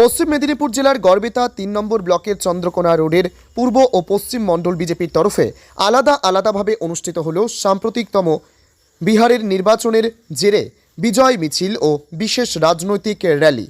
পশ্চিম মেদিনীপুর জেলার গড়বেতা তিন নম্বর ব্লকের চন্দ্রকোনা রোডের পূর্ব ও পশ্চিম মণ্ডল বিজেপির তরফে আলাদা আলাদাভাবে অনুষ্ঠিত হল সাম্প্রতিকতম বিহারের নির্বাচনের জেরে বিজয় মিছিল ও বিশেষ রাজনৈতিক র্যালি।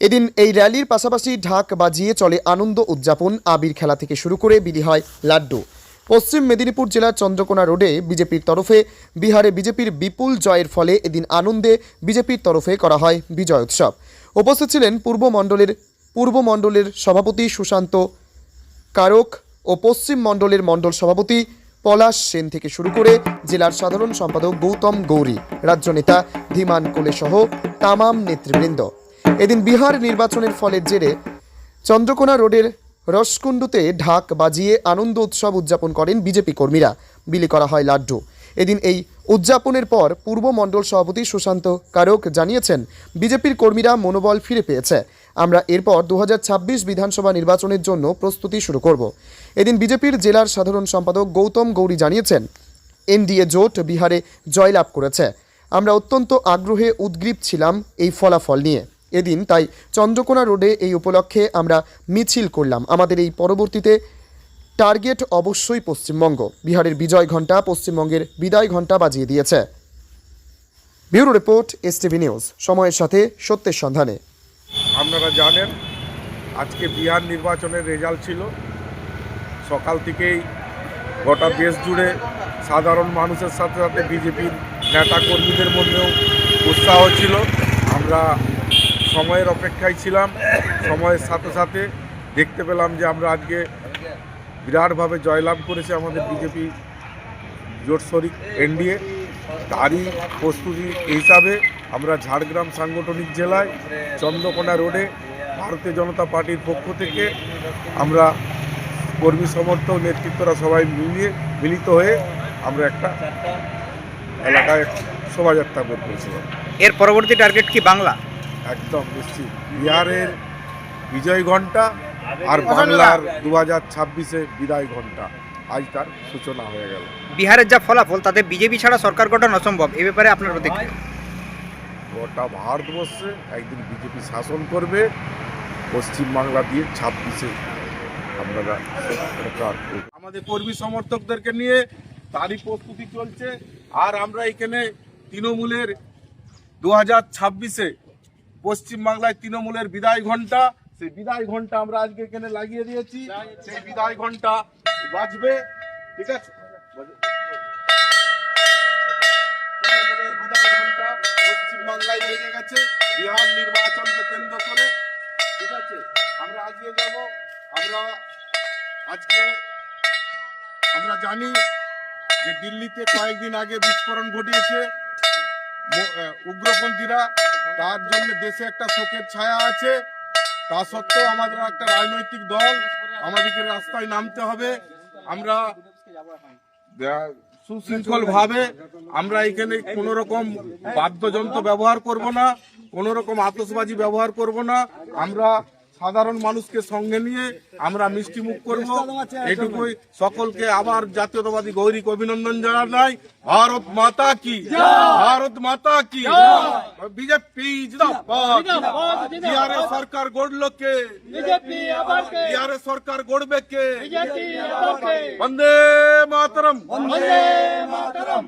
এদিন এই র্যালির পাশাপাশি ঢাক বাজিয়ে চলে আনন্দ উদযাপন, আবির খেলা থেকে শুরু করে বিলি হয় লাড্ডু। পশ্চিম মেদিনীপুর জেলার চন্দ্রকোনা রোডে বিজেপির তরফে, বিহারে বিজেপির বিপুল জয়ের ফলে এদিন আনন্দে বিজেপির তরফে করা হয় বিজয় উৎসব। উপস্থিত ছিলেন পূর্ব মণ্ডলের পূর্ব মণ্ডলের সভাপতি সুশান্ত কারক ও পশ্চিম মণ্ডলের মণ্ডল সভাপতি পলাশ সেন থেকে শুরু করে জেলার সাধারণ সম্পাদক গৌতম গৌরী, রাজ্য নেতা ধীমান কোলে সহ তামাম নেতৃবৃন্দ। এদিন বিহার নির্বাচনের ফলের জেরে চন্দ্রকোনা রোডের রসকুণ্ডুতে ঢাক বাজিয়ে আনন্দ উৎসব উদযাপন করেন বিজেপি কর্মীরা। বিলি করা হয় লাড্ডু। এদিন এই উদযাপনের পর পূর্ব মণ্ডল সভাপতি সুশান্ত কারক জানিয়েছেন, বিজেপির কর্মীরা মনোবল ফিরে পেয়েছে। আমরা এরপর দু হাজার ছাব্বিশ বিধানসভা নির্বাচনের জন্য প্রস্তুতি শুরু করব। এদিন বিজেপির জেলার সাধারণ সম্পাদক গৌতম গৌরী জানিয়েছেন, এনডিএ জোট বিহারে জয়লাভ করেছে। আমরা অত্যন্ত আগ্রহে উদ্গ্রীব ছিলাম এই ফলাফল নিয়ে। এদিন তাই চন্দ্রকোনা রোডে এই উপলক্ষে আমরা মিছিল করলাম। আমাদের এই পরবর্তীতে টার্গেট অবশ্যই পশ্চিমবঙ্গ। বিহারের বিজয় ঘণ্টা পশ্চিমবঙ্গের বিদায় ঘণ্টা বাজিয়ে দিয়েছে। Bureau report, STV news. সময়ের সাথে সত্যের সন্ধানে। আপনারা জানেন, আজকে বিহার নির্বাচনের রেজাল্ট ছিল। সকাল থেকেই গোটা দেশ জুড়ে সাধারণ মানুষের সাথে সাথে বিজেপির নেতা কর্মীদের মধ্যেও উৎসাহ ছিল। আমরা সময়ের অপেক্ষায় ছিলাম। সময়ের সাথে সাথে দেখতে পেলাম যে আমরা আজকে বিরাটভাবে জয়লাভ করেছে আমাদের বিজেপি জোট শরিক এনডিএ। তারই প্রস্তুতি হিসাবে আমরা ঝাড়গ্রাম সাংগঠনিক জেলায় চন্দ্রকোনা রোডে ভারতীয় জনতা পার্টির পক্ষ থেকে আমরা কর্মী সমর্থক নেতৃত্বরা সবাই মিলিয়ে মিলিত হয়ে আমরা একটা এলাকায় শোভাযাত্রা বের করেছিলাম এর পরবর্তী টার্গেট কি বাংলা? একদম নিশ্চিত। বিহারের বিজয় ঘণ্টা আর বাংলার দু হাজার ছাব্বিশে বিদায় ঘণ্টা আজ তার সূচনা হয়ে গেল। বিহারের যা ফলাফল তাতে বিজেপি ছাড়া সরকার গঠন অসম্ভব। এ ব্যাপারে আপনার প্রতিক্রিয়া গোটা ভারতবর্ষে একদিন বিজেপি শাসন করবে পশ্চিমবাংলা দিয়ে ছাব্বিশে আপনারা সরকার আমাদের কর্মী সমর্থকদেরকে নিয়ে তারই প্রস্তুতি চলছে। আর আমরা এখানে তৃণমূলের দু হাজার ছাব্বিশে পশ্চিমবাংলায় তৃণমূলের বিদায় ঘণ্টা সেই বিদায় ঘণ্টা আমরা আজকে এখানে লাগিয়ে দিয়েছি। সেই বিদায় ঘণ্টা বাজবে, ঠিক আছে? গেছে, বিহার নির্বাচনকে কেন্দ্র করে, ঠিক আছে? আমরা আজকে যাব, আমরা আজকে, আমরা জানি যে দিল্লিতে আগে বিস্ফোরণ ঘটিয়েছে উগ্রপন্থীরা, তার জন্য দেশে একটা শোকের ছায়া আছে। তা সত্ত্বেও আমাদের একটা রাজনৈতিক দল, আমাদেরকে রাস্তায় নামতে হবে। আমরা সুশৃঙ্খল ভাবে আমরা এখানে কোন রকম বাদ্যযন্ত্র ব্যবহার করব না, কোন রকম আতসবাজি ব্যবহার করব না। আমরা সাধারণ মানুষকে সঙ্গে নিয়ে আমরা মিষ্টি মুখ করব। এটুকুই সকলকে আবার জাতীয়তাবাদী গৌরীকে অভিনন্দন জানাই। ভারত মাতা কি? ভারত মাতা কি? বিজেপি বিহারে সরকার গড়লো কে? বিহারে সরকার গড়বে কে? বন্দে মাতরম। বন্দে মাতরম।